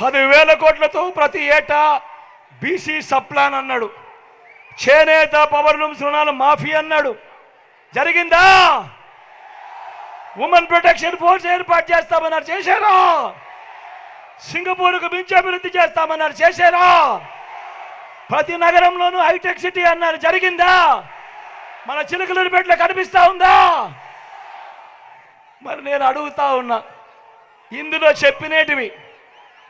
పదివేల కోట్లతో ప్రతి ఏటా బీసీ సప్లాన్ అన్నాడు. చేనేత పవర్ లూమ్స్ రుణాలు మాఫీ అన్నాడు. జరిగిందా? ఉమెన్ ప్రొటెక్షన్ ఫోర్స్ ఏర్పాటు చేస్తామన్నారు. చేశారా? సింగపూర్కు మించి అభివృద్ధి చేస్తామన్నారు. చేశారా? ప్రతి నగరంలోనూ హైటెక్ సిటీ అన్నారు. జరిగిందా? మన చిలుకలూరిపేటలో కనిపిస్తా ఉందా? మరి నేను అడుగుతా ఉన్నా. ఇందులో చెప్పినేటివి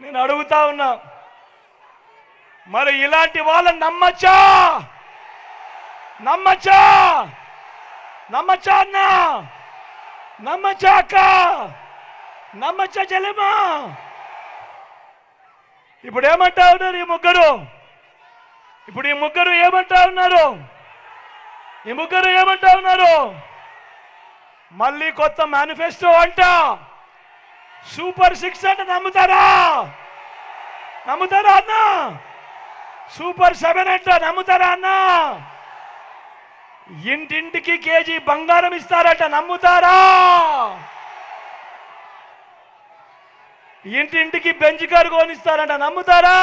నేను అడుగుతా ఉన్నా. మరి ఇలాంటి వాళ్ళని నమ్మచ్చా? నమ్మచ్చా? నమ్మచ్చా అన్నా? నమ్మచ్చా అక్క? నమ్మచ్చా చెల్లెమా ఇప్పుడు ఏమంటా ఉన్నారు ఈ ముగ్గురు? ఇప్పుడు ఈ ముగ్గురు ఏమంటా ఉన్నారు ఈ ముగ్గురు ఏమంటా ఉన్నారు మళ్ళీ కొత్త మేనిఫెస్టో అంటా. సూపర్ సిక్స్ అంటే నమ్ముతారా? నమ్ముతారా అన్న? సూపర్ సెవెన్ అంటే నమ్ముతారా అన్న? ఇంటింటికి కేజీ బంగారం ఇస్తారట నమ్ముతారా? ఇంటింటికి బెంచ్ కారు కొనిస్తారంట నమ్ముతారా?